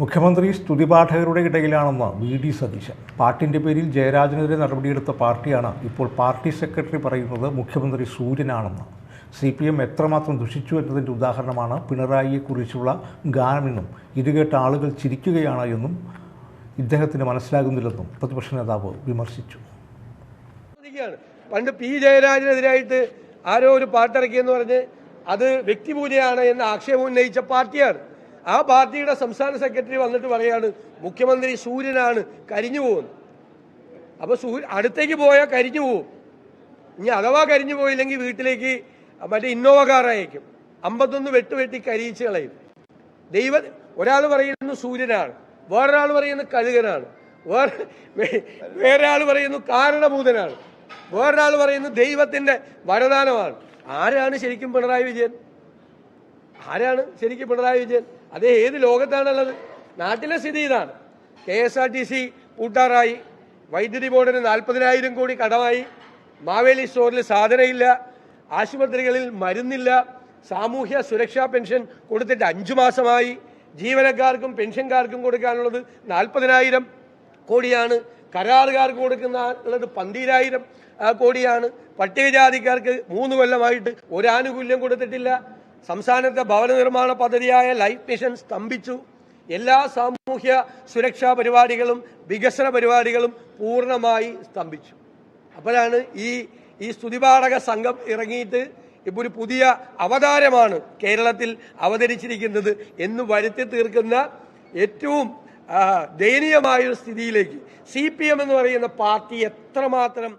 മുഖ്യമന്ത്രി സ്തുതിപാഠകരുടെ ഇടയിലാണെന്ന് വി ഡി സതീശൻ. പാട്ടിന്റെ പേരിൽ ജയരാജനെതിരെ നടപടിയെടുത്ത പാർട്ടിയാണ് ഇപ്പോൾ പാർട്ടി സെക്രട്ടറി പറയുന്നത് മുഖ്യമന്ത്രി സൂര്യനാണെന്ന്. സി പി എം എത്രമാത്രം ദുഷിച്ചു എന്നതിന്റെ ഉദാഹരണമാണ് പിണറായിയെക്കുറിച്ചുള്ള ഗാനമെന്നും ഇത് കേട്ട ആളുകൾ ചിരിക്കുകയാണ് എന്നും ഇദ്ദേഹത്തിന് മനസ്സിലാകുന്നില്ലെന്നും പ്രതിപക്ഷ നേതാവ് വിമർശിച്ചു. പണ്ട് പി ജയരാജനെതിരായിട്ട് ആരോ ഒരു പാട്ടിറക്കിയെന്ന് പറഞ്ഞ് അത് വ്യക്തിപൂജയാണ് എന്ന ആക്ഷേപം ഉന്നയിച്ച പാർട്ടിയാണ്. ആ പാർട്ടിയുടെ സംസ്ഥാന സെക്രട്ടറി വന്നിട്ട് പറയാണ് മുഖ്യമന്ത്രി സൂര്യനാണ് കരിഞ്ഞു പോകുന്നത് അപ്പോൾ സൂര്യ അടുത്തേക്ക് പോയാൽ കരിഞ്ഞു പോകും. ഇനി അഥവാ കരിഞ്ഞു പോയില്ലെങ്കിൽ വീട്ടിലേക്ക് മറ്റേ ഇന്നോവ കാർ അയക്കും. അമ്പത്തൊന്ന് വെട്ട് വെട്ടി കരിയിച്ച് കളയും. ദൈവ ഒരാൾ പറയുന്നു സൂര്യനാണ് വേറൊരാൾ പറയുന്നു കഴുകനാണ് വേറെ വേറൊരാൾ പറയുന്നു കാരണഭൂതനാണ് വേറൊരാൾ പറയുന്നു ദൈവത്തിന്റെ വരദാനമാണ്. ആരാണ് ശരിക്കും പിണറായി വിജയൻ? ആരാണ് ശരിക്കും പിണറായി വിജയൻ? അതേ ഏത് ലോകത്താണുള്ളത്? നാട്ടിലെ സ്ഥിതി ഇതാണ്. K S R T C പൂട്ടാറായി വൈദ്യുതി ബോർഡിന് നാൽപ്പതിനായിരം കോടി കടമായി. മാവേലി സ്റ്റോറിൽ സാധനയില്ല. ആശുപത്രികളിൽ മരുന്നില്ല. സാമൂഹ്യ സുരക്ഷാ പെൻഷൻ കൊടുത്തിട്ട് അഞ്ചു മാസമായി. ജീവനക്കാർക്കും പെൻഷൻകാർക്കും കൊടുക്കാനുള്ളത് നാൽപ്പതിനായിരം കോടിയാണ്. കരാറുകാർക്ക് കൊടുക്കുന്ന ഉള്ളത് പന്തീരായിരം കോടിയാണ്. പട്ടികജാതിക്കാർക്ക് മൂന്ന് കൊല്ലമായിട്ട് ഒരാനുകൂല്യം കൊടുത്തിട്ടില്ല. സംസ്ഥാനത്തെ ഭവന നിർമ്മാണ പദ്ധതിയായ ലൈഫ് മിഷൻ സ്തംഭിച്ചു. എല്ലാ സാമൂഹ്യ സുരക്ഷാ പരിപാടികളും വികസന പരിപാടികളും പൂർണമായി സ്തംഭിച്ചു. അപ്പോഴാണ് ഈ ഈ സ്തുതിപാഠക സംഘം ഇറങ്ങിയിട്ട് ഇപ്പോൾ ഒരു പുതിയ അവതാരമാണ് കേരളത്തിൽ അവതരിച്ചിരിക്കുന്നത് എന്ന് വരുത്തി തീർക്കുന്ന ഏറ്റവും ദയനീയമായൊരു സ്ഥിതിയിലേക്ക്. സി പി എം എന്ന് പറയുന്ന പാർട്ടി എത്രമാത്രം